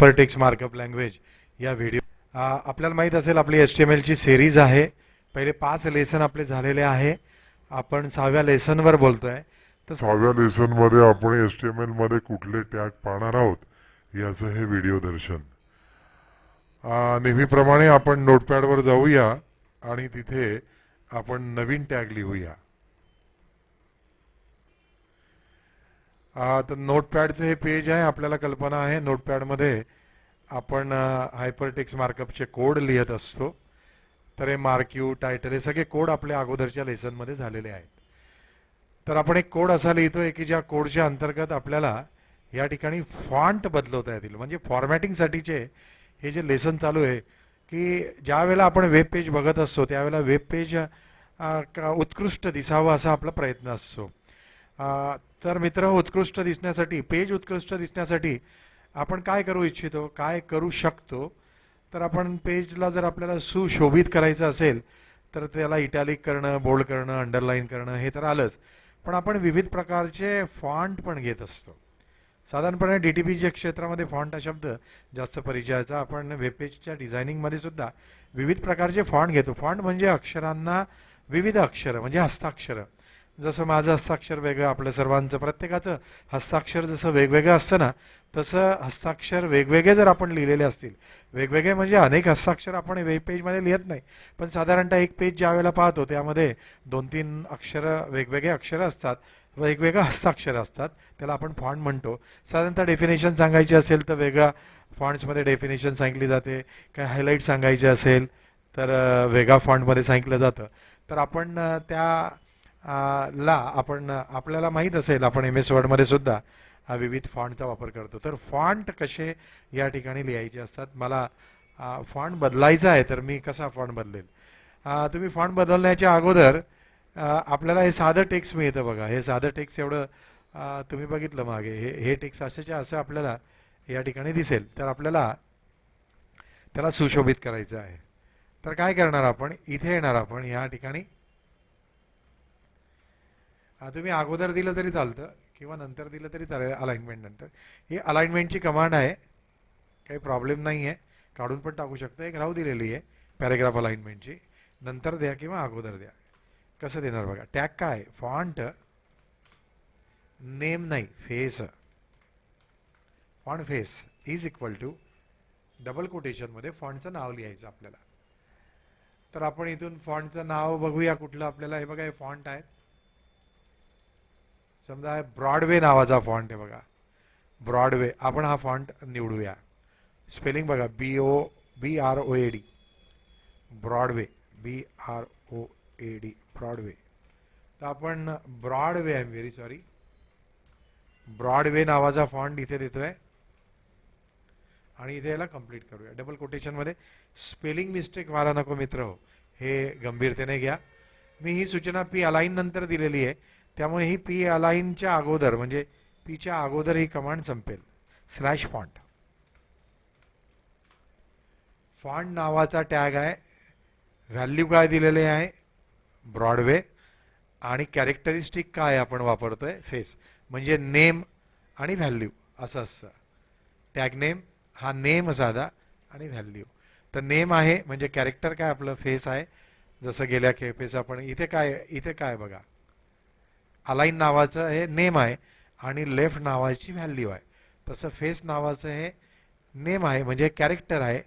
परटेक्स markup language या video आपल्याला माहीत असेल आपली एच टी एम एलची सिरीज आहे. पहिले पाच लेसन आपले झालेले आहे. आपण सहाव्या लेसनवर बोलतोय. तर सहाव्या लेसनमध्ये आपण एच टी एम एलमध्ये कुठले टॅग पाहणार आहोत? याचं हे व्हिडिओ दर्शन. नेहमीप्रमाणे आपण नोटपॅडवर जाऊया आणि तिथे आपण नवीन टॅग लिहूया. तर नोटपॅडचं हे पेज आहे आपल्याला कल्पना आहे नोटपॅडमध्ये आपण हायपरटेक्स मार्कअपचे कोड लिहित असतो. तर हे मार्क्यू टायटल हे सगळे कोड आपल्या अगोदरच्या लेसनमध्ये झालेले आहेत. तर आपण एक कोड असा लिहितोय की ज्या कोडच्या अंतर्गत आपल्याला या ठिकाणी फॉन्ट बदलवता येतील. म्हणजे फॉर्मॅटिंगसाठीचे हे जे लेसन चालू आहे की ज्या वेळेला आपण वेब पेज बघत असतो त्यावेळेला वेब पेज का- उत्कृष्ट दिसावं असा आपला प्रयत्न असतो. तर मित्र उत्कृष्ट दिसण्यासाठी पेज उत्कृष्ट दिसण्यासाठी आपण काय करू इच्छितो काय करू शकतो? तर आपण पेजला जर आपल्याला सुशोभित करायचं असेल तर त्याला इटॅलिक करणं बोल्ड करणं अंडरलाईन करणं हे तर आलंच. पण आपण विविध प्रकारचे फॉन्ट पण घेत असतो. साधारणपणे डी टी पीच्या क्षेत्रामध्ये फॉन्ट हा शब्द जास्त परिचयाचा आपण वेबपेजच्या डिझायनिंगमध्ये सुद्धा विविध प्रकारचे फॉन्ट घेतो. फॉन्ट म्हणजे अक्षरांना विविध अक्षरं म्हणजे हस्ताक्षरं. जसं माझं हस्ताक्षर वेगळं आपलं सर्वांचं प्रत्येकाचं हस्ताक्षर जसं वेगवेगळं असतं ना तसं हस्ताक्षर वेगवेगळे जर आपण लिहिलेले असतील वेगवेगळे म्हणजे अनेक हस्ताक्षर आपण वेब पेजमध्ये लिहित नाही पण साधारणतः एक पेज ज्या वेळेला पाहतो त्यामध्ये दोन तीन अक्षरं वेगवेगळे अक्षरं असतात वेगवेगळं हस्ताक्षर असतात त्याला आपण फॉन्ट म्हणतो. साधारणतः डेफिनेशन सांगायची असेल तर वेगळ्या फॉन्ट्समध्ये डेफिनेशन सांगितली जाते काय हायलाईट सांगायचे असेल तर वेगळा फॉन्टमध्ये सांगितलं जातं. तर आपण त्या ला आपण आपल्याला माहीत असेल आपण एम एस वर्डमध्ये सुद्धा विविध फॉन्टचा वापर करतो. तर फॉन्ट कसे या ठिकाणी लिहायचे असतात? मला फॉन्ट बदलायचा आहे तर मी कसा फॉन्ट बदलेल? तुम्ही फॉन्ट बदलण्याच्या अगोदर आपल्याला हे साधं टेक्स्ट मिळतं बघा. हे साधं टेक्स्ट एवढं तुम्ही बघितलं मागे. हे हे टेक्स्ट असंच्या असं आपल्याला या ठिकाणी दिसेल. तर आपल्याला त्याला सुशोभित करायचं आहे. तर काय करणार आपण? इथे येणार आपण या ठिकाणी तुम्ही अगोदर दिलं तरी चालतं किंवा नंतर दिलं तरी चालेल अलाइनमेंट नंतर. ही अलाइनमेंटची कमांड आहे काही प्रॉब्लेम नाही आहे काढून पण टाकू शकतो एक राहू दिलेली आहे पॅरेग्राफ अलाइनमेंटची नंतर द्या किंवा अगोदर द्या. कसं देणार बघा? टॅग काय? फॉन्ट नेम नाही. Face font face is equal to double कोटेशनमध्ये फॉन्टचं नाव लिहायचं आपल्याला. तर आपण इथून फॉन्टचं नाव बघूया कुठलं आपल्याला. हे बघा हे फॉन्ट आहेत समजा ब्रॉडवे नावाचा फॉन्ट आहे बघा. ब्रॉडवे आपण हा फॉन्ट निवडूया. स्पेलिंग बघा B O B R O A D Broadway B R O A D Broadway. तर आपण Broadway I am very sorry Broadway नावाचा फॉन्ट इथे देतो आहे आणि इथे याला कंप्लीट करूया. डबल कोटेशनमध्ये स्पेलिंग मिस्टेक व्हायला नको मित्र हो. हे गंभीरतेने घ्या. मी ही सूचना पी अलाईन नंतर दिलेली आहे. त्यामुळे ही पी अलाईनच्या अगोदर म्हणजे पीच्या अगोदर ही कमांड संपेल. Slash font. फॉन्ट नावाचा टॅग आहे व्हॅल्यू काय दिलेले आहे? ब्रॉडवे. आणि कॅरेक्टरिस्टिक काय आपण वापरतोय? फेस. म्हणजे नेम आणि व्हॅल्यू असं असतं. टॅग नेम हा नेम साधा आणि व्हॅल्यू. तर नेम आहे म्हणजे कॅरेक्टर काय आपलं? फेस आहे. जसं गेल्या खेपेस आपण इथे काय इथे काय बघा. अलाईन नावाचं हे नेम आहे आणि लेफ्ट नावाची व्हॅल्यू आहे. तसं फेस नावाचं हे नेम आहे म्हणजे कॅरेक्टर आहे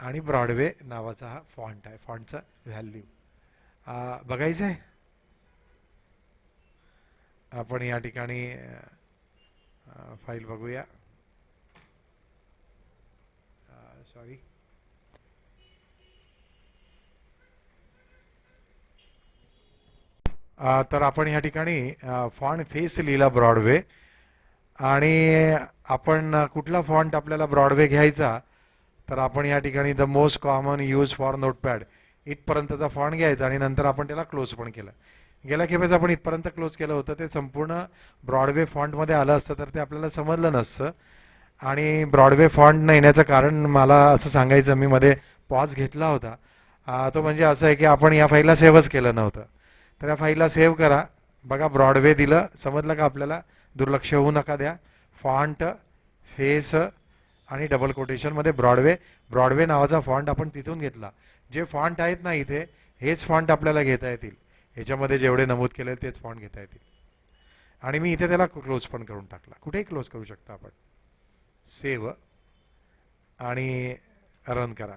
आणि ब्रॉडवे नावाचा हा फॉन्ट आहे फॉन्टचा व्हॅल्यू. बघायचं आहे? आपण या ठिकाणी फाईल बघूया. सॉरी तर आपण या ठिकाणी फॉन्ट फेस लिहिला ब्रॉडवे आणि आपण कुठला फॉन्ट आपल्याला ब्रॉडवे घ्यायचा तर आपण या ठिकाणी the most common use for Notepad इथपर्यंतचा font घ्यायचा आणि नंतर आपण त्याला क्लोज पण केलं. गेल्या खेपेस आपण इथपर्यंत क्लोज केलं होतं ते संपूर्ण ब्रॉडवे फॉन्टमध्ये आलं असतं तर ते आपल्याला समजलं नसतं. आणि ब्रॉडवे फॉन्ट न येण्याचं कारण मला असं सांगायचं मी मध्ये पॉज घेतला होता. तो म्हणजे असं आहे की आपण या फाईलला सेव्हच केलं नव्हतं. तर या फाईलला सेव्ह करा. बघा ब्रॉडवे दिलं. समजलं का आपल्याला? दुर्लक्ष होऊ नका द्या. फॉन्ट फेस आणि डबल कोटेशनमध्ये ब्रॉडवे ब्रॉडवे नावाचा फॉन्ट आपण तिथून घेतला. जे फॉन्ट आहेत ना इथे हेच फॉन्ट आपल्याला घेता येतील. ह्याच्यामध्ये जेवढे नमूद केले तेच फॉन्ट घेता येतील. आणि मी इथे त्याला क्लोज पण करून टाकला. कुठेही क्लोज करू शकता आपण. सेव आणि रन करा.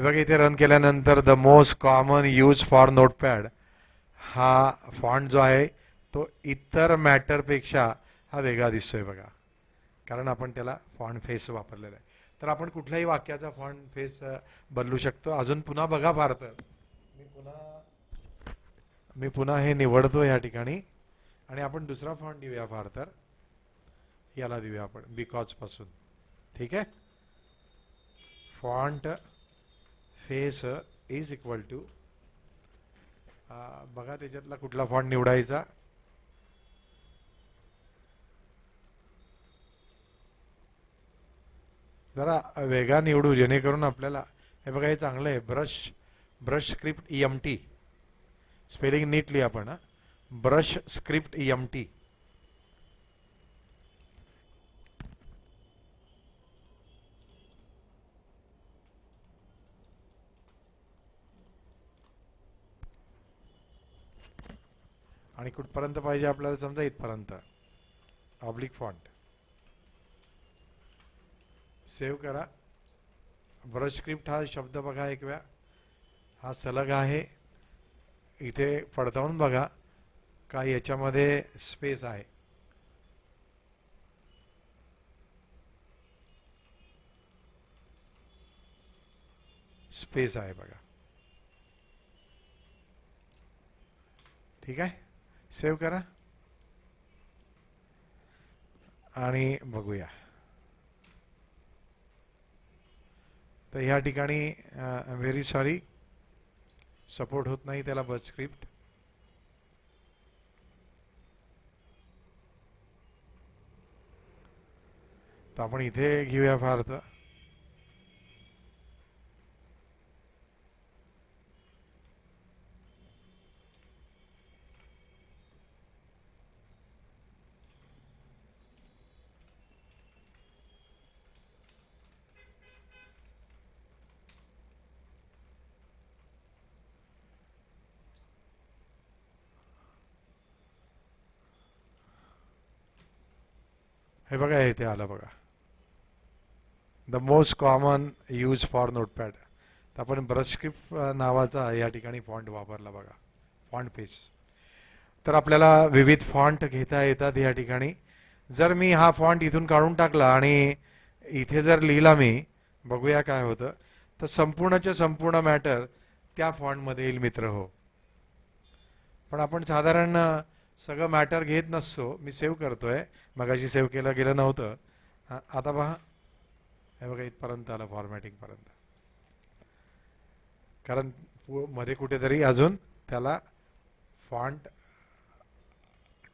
हे बघा इथे रन केल्यानंतर the most common use for Notepad हा फॉन्ट जो आहे तो इतर मॅटरपेक्षा हा वेगळा दिसतोय बघा. कारण आपण त्याला फॉन्ट फेस वापरलेला आहे. तर आपण कुठल्याही वाक्याचा फॉन्ट फेस बदलू शकतो. अजून पुन्हा बघा फार तर मी पुन्हा मी पुन्हा हे निवडतो या ठिकाणी. आणि आपण दुसरा फॉन्ट देऊया फार तर याला देऊया आपण बिकॉजपासून ठीक आहे? Font face is equal to बघा त्याच्यातला कुठला फॉन्ट निवडायचा. जरा वेगा निवडू जेणेकरून आपल्याला हे बघा हे चांगलं आहे. Brush brush script E M T spelling neatly आपण brush script E M T आणि कुठपर्यंत पाहिजे आपल्याला समजा इथपर्यंत. ऑब्लिक फॉन्ट सेव्ह करा. ब्रश स्क्रिप्ट हा शब्द बघा एक वेळा. हा सलग आहे. इथे पडताळून बघा. का याच्यामध्ये स्पेस आहे. स्पेस आहे बघा. ठीक आहे? सेव्ह करा. आणि बघूया. तर ह्या ठिकाणी व्हेरी सॉरी सपोर्ट होत नाही त्याला बस स्क्रिप्ट तर आपण इथे घेऊया फार तर. हे बघा इथे आलं बघा. The most common use for Notepad तर आपण ब्रश नावाचा या ठिकाणी फॉन्ट वापरला बघा. फॉन्ट पेज तर आपल्याला विविध फॉन्ट घेता येतात या ठिकाणी. जर मी हा फॉन्ट इथून काढून टाकला आणि इथे जर लिहिला मी बघूया काय होतं. तर संपूर्णच्या संपूर्ण मॅटर त्या फॉन्टमध्ये येईल मित्र हो. पण आपण साधारण सगळं मॅटर घेत नसतो. मी सेव्ह करतोय. मगाशी सेव्ह केलं गेलं नव्हतं. आता पहा. हे बघा इथपर्यंत आलं फॉर्मॅटिंगपर्यंत कारण पु- मध्ये कुठेतरी अजून त्याला फॉन्ट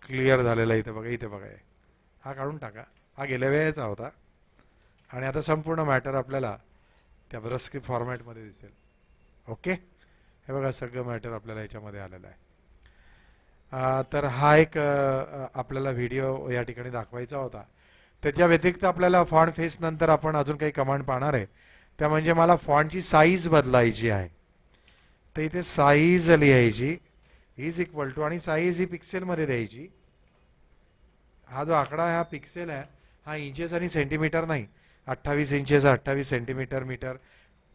क्लिअर झालेला आहे. इथे बघा इथे बघा हा. काढून टाका. हा गेल्या वेळेचा होता. आणि आता संपूर्ण मॅटर आपल्याला त्या ब्रस्क्रिप्ट फॉर्मॅटमध्ये दिसेल. ओके हे बघा सगळं मॅटर आपल्याला याच्यामध्ये आलेलं आहे. तर हा एक आपल्याला व्हिडिओ या ठिकाणी दाखवायचा होता. त्याच्या व्यतिरिक्त आपल्याला फॉन्ट फेस नंतर आपण अजून काही कमांड पाहणार आहे. त्या म्हणजे मला फॉन्टची साईज बदलायची आहे. तर इथे साईज लिहायची. इज इक्वल टू आणि साईज ही पिक्सेलमध्ये द्यायची. हा जो आकडा आहे हा पिक्सेल आहे. हा इंचेस आणि सेंटीमीटर नाही. अठ्ठावीस इंचेस अठ्ठावीस सेंटीमीटर मीटर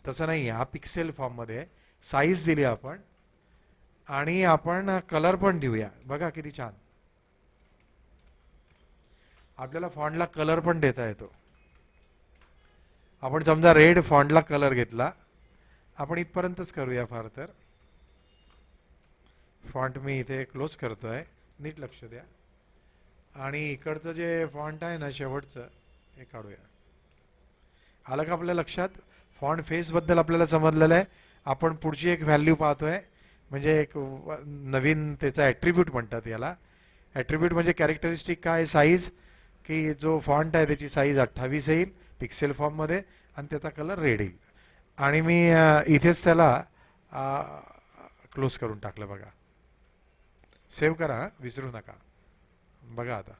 तसं नाही आहे. हा पिक्सेल फॉर्ममध्ये साईज दिली आपण. आणि आपण कलर पण देऊया. बघा किती छान. आपल्याला फॉन्टला कलर पण देता येतो. आपण समजा रेड फॉन्टला कलर घेतला आपण इथपर्यंतच करूया फार तर. फॉन्ट मी इथे क्लोज करतोय. नीट लक्ष द्या. आणि इकडचं जे फॉन्ट आहे ना शेवटचं हे काढूया. आलं का आपल्या लक्षात? फॉन्ट फेस बद्दल आपल्याला समजलेलं आहे. आपण पुढची एक व्हॅल्यू पाहतोय. म्हणजे एक नवीन त्याचा ॲट्रिब्यूट म्हणतात याला. ॲट्रिब्यूट म्हणजे कॅरेक्टरिस्टिक काय? साईज की जो फॉन्ट आहे त्याची साईज अठ्ठावीस येईल पिक्सेल फॉर्ममध्ये आणि त्याचा कलर रेड येईल. आणि मी इथेच त्याला क्लोज करून टाकलं बघा. सेव्ह करा विसरू नका. बघा आता.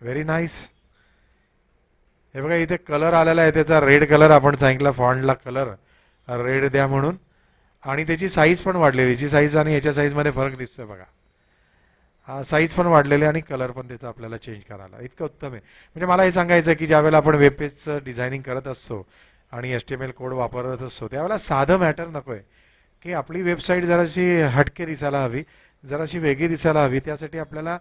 व्हेरी नाईस हे बघा इथे कलर आलेला आहे त्याचा रेड कलर आपण सांगितला फॉन्टला कलर रेड द्या म्हणून. आणि त्याची साईज पण वाढलेली. याची साईज आणि याच्या साईजमध्ये फरक दिसतोय बघा. हा साईज पण वाढलेली आणि कलर पण त्याचा आपल्याला चेंज करायला. इतकं उत्तम आहे. म्हणजे मला हे सांगायचं आहे की ज्यावेळेला आपण वेबपेजचं डिझायनिंग करत असतो आणि S T M L code वापरत असतो त्यावेळेला साधं मॅटर नको आहे की आपली वेबसाईट जराशी हटके दिसायला हवी जराशी वेगळी दिसायला हवी. त्यासाठी आपल्याला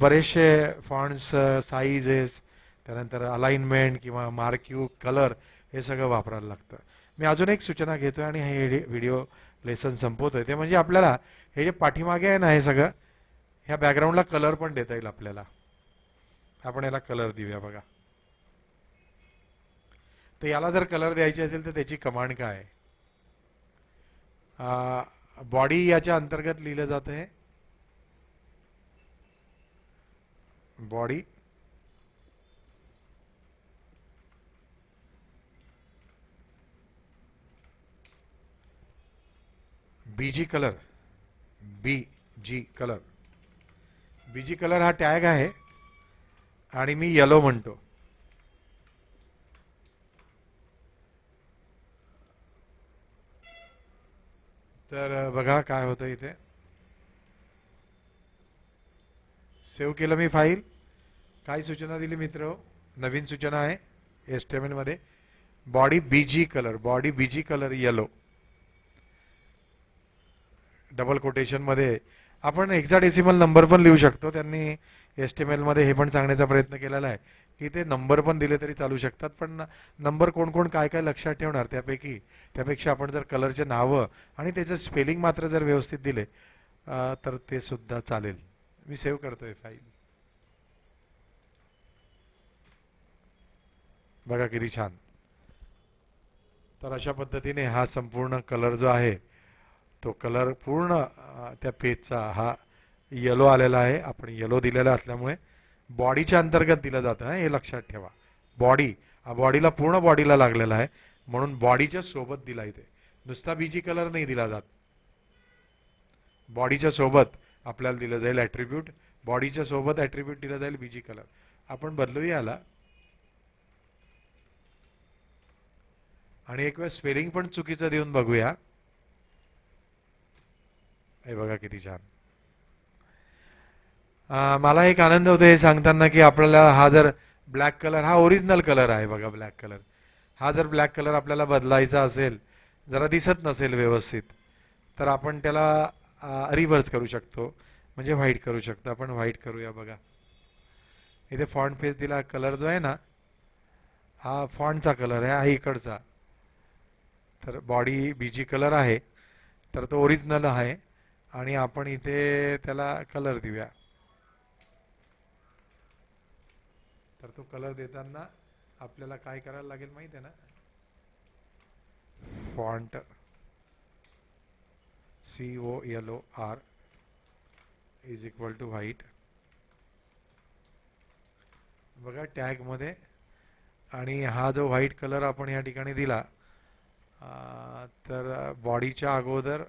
बरेचसे फॉन्ट्स साईजेस त्यानंतर अलाइनमेंट किंवा मार्क्यू कलर हे सगळं वापरायला लागतं. मी अजून एक सूचना घेतोय आणि हे व्हिडिओ लेसन संपवतोय. ते म्हणजे आपल्याला हे जे पाठीमागे आहे ना हे सगळं ह्या बॅकग्राऊंडला कलर पण देता येईल आपल्याला. आपण याला कलर देऊया बघा. तर याला जर कलर द्यायची असेल तर त्याची कमांड काय आहे? बॉडी याच्या अंतर्गत लिहिलं जात आहे body BG colour B G colour BG colour हा टॅग आहे आणि मी येलो म्हणतो. तर बघा काय होतं इथे. सेव्ह केलं मी फाईल काय सूचना दिली मित्र हो. नवीन सूचना आहे. एस टी एममध्ये. Body BG colour body BG colour yellow double कोटेशनमध्ये आपण एक्झाडेसिमल नंबर पण लिहू शकतो. त्यांनी एस टी एम एलमध्ये हे पण सांगण्याचा प्रयत्न केलेला आहे की ते नंबर पण दिले तरी चालू शकतात. पण नंबर कोण कोण काय काय लक्षात ठेवणार त्यापैकी त्यापेक्षा आपण जर कलरचे नावं आणि त्याचं स्पेलिंग मात्र जर व्यवस्थित दिले तर ते सुद्धा चालेल. मी सेव्ह करतोय फाईल बघा किती छान. तर अशा पद्धतीने हा संपूर्ण कलर जो आहे तो कलर पूर्ण त्या पेजचा हा येलो आलेला आहे. आपण येलो दिलेला असल्यामुळे बॉडीच्या अंतर्गत दिलं जातं हे लक्षात ठेवा. बॉडी बॉडीला पूर्ण बॉडीला लागलेला आहे. म्हणून बॉडीच्या सोबत दिला इथे. नुसता बीजी कलर नाही दिला जात. बॉडीच्या सोबत आपल्याला दिलं जाईल ॲट्रिब्यूट बॉडीच्या सोबत ॲट्रिब्यूट दिलं जाईल बीजी कलर. आपण बदलूया आला आणि एक वेळ स्पेलिंग पण चुकीचं देऊन बघूया. हे बघा किती छान. मला एक आनंद होतो हे सांगताना की आपल्याला हा जर ब्लॅक कलर हा ओरिजिनल कलर आहे बघा ब्लॅक कलर हा जर ब्लॅक कलर आपल्याला बदलायचा असेल जरा दिसत नसेल व्यवस्थित तर आपण त्याला रिव्हर्स करू शकतो. म्हणजे व्हाईट करू शकतो. आपण व्हाईट करूया बघा. इथे फॉन्ट फेस दिला कलर जो आहे ना हा फॉन्टचा कलर आहे हा इकडचा. तर बॉडी बीजी कलर आहे तर तो ओरिजिनल आहे. आणि आपण इथे त्याला कलर देऊया. तर तो कलर देताना आपल्याला काय करायला लागेल माहिती आहे ना? Font C O L O R is equal to white बघा टॅगमध्ये आणि हा जो व्हाईट कलर आपण या ठिकाणी दिला तर बॉडीच्या अगोदर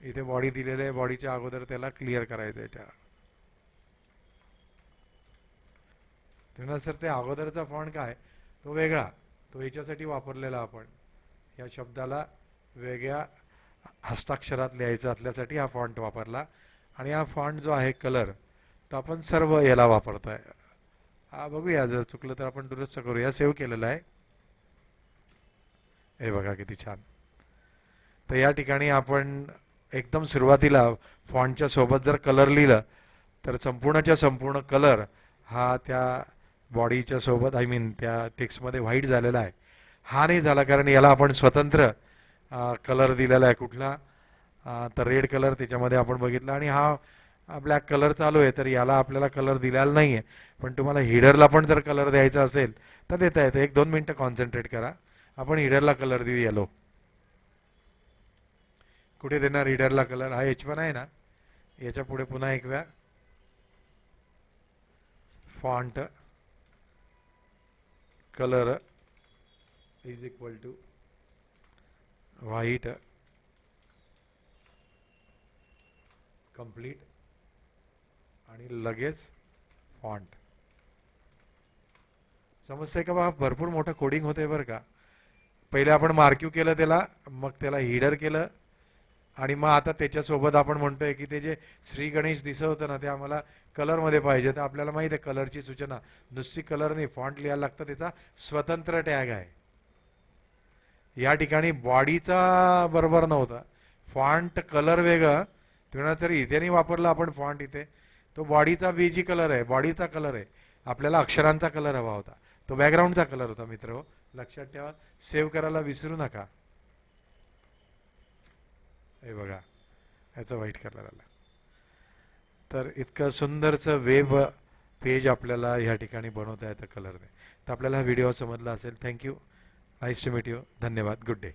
इथे बॉडी दिलेले आहे बॉडीच्या अगोदर त्याला क्लिअर करायचं आहे त्या. तेव्हा सर ते अगोदरचा फॉन्ट काय? तो वेगळा. तो याच्यासाठी वापरलेला आपण. या शब्दाला वेगळ्या हस्ताक्षरात लिहायचं असल्यासाठी हा फॉन्ट वापरला. आणि हा फॉन्ट जो आहे कलर तो आपण सर्व याला वापरतोय. हा बघूया जर चुकलं तर आपण दुरुस्त करूया. सेव्ह केलेला आहे. हे बघा किती छान. तर या ठिकाणी आपण एकदम सुरुवातीला फॉन्टच्या सोबत जर कलर लिहिलं तर संपूर्णच्या संपूर्ण कलर हा त्या बॉडीच्या सोबत आय मीन त्या टेक्स्टमध्ये व्हाईट झालेला आहे. हा नाही झाला कारण याला आपण स्वतंत्र कलर दिलेला आहे कुठला. तर रेड कलर त्याच्यामध्ये आपण बघितला आणि हा ब्लॅक कलर चालू आहे तर याला आपल्याला कलर दिलेला नाही आहे पण तुम्हाला हिडरला पण जर कलर द्यायचा असेल तर देता येतं. एक दोन मिनटं कॉन्सन्ट्रेट करा. आपण हिडरला कलर देऊ येलो कुठे देणार? रिडरला कलर हा एच वन आहे ना? याच्यापुढे पुन्हा एक वेळा font colour is equal to white complete आणि लगेच फॉन्ट समजतंय का बा भरपूर मोठं कोडिंग होतंय बरं का. पहिले आपण मार्क्यू केलं त्याला मग त्याला हिडर केलं आणि मग आता त्याच्यासोबत आपण म्हणतोय की ते जे श्री गणेश दिसत होतं ना ते आम्हाला कलरमध्ये पाहिजे. तर आपल्याला माहिती आहे कलरची सूचना. नुसती कलर नाही फॉन्ट लिहायला लागतं त्याचा स्वतंत्र टॅग आहे. या ठिकाणी बॉडीचा बरोबर नव्हता. फॉन्ट कलर वेगळं. तेव्हा तरी इथे नाही वापरला आपण फॉन्ट इथे. तो बॉडीचा बीजी कलर आहे बॉडीचा कलर आहे. आपल्याला अक्षरांचा कलर हवा होता. तो बॅकग्राऊंडचा कलर होता मित्र हो. लक्षात ठेवा. सेव्ह करायला विसरू नका. हे बघा याचं वाईट कलर आला. तर इतकं सुंदरचं वेब पेज आपल्याला ह्या ठिकाणी बनवता येतं कलरने तर आपल्याला हा व्हिडिओ समजला असेल. Thank you nice to meet you धन्यवाद. Good day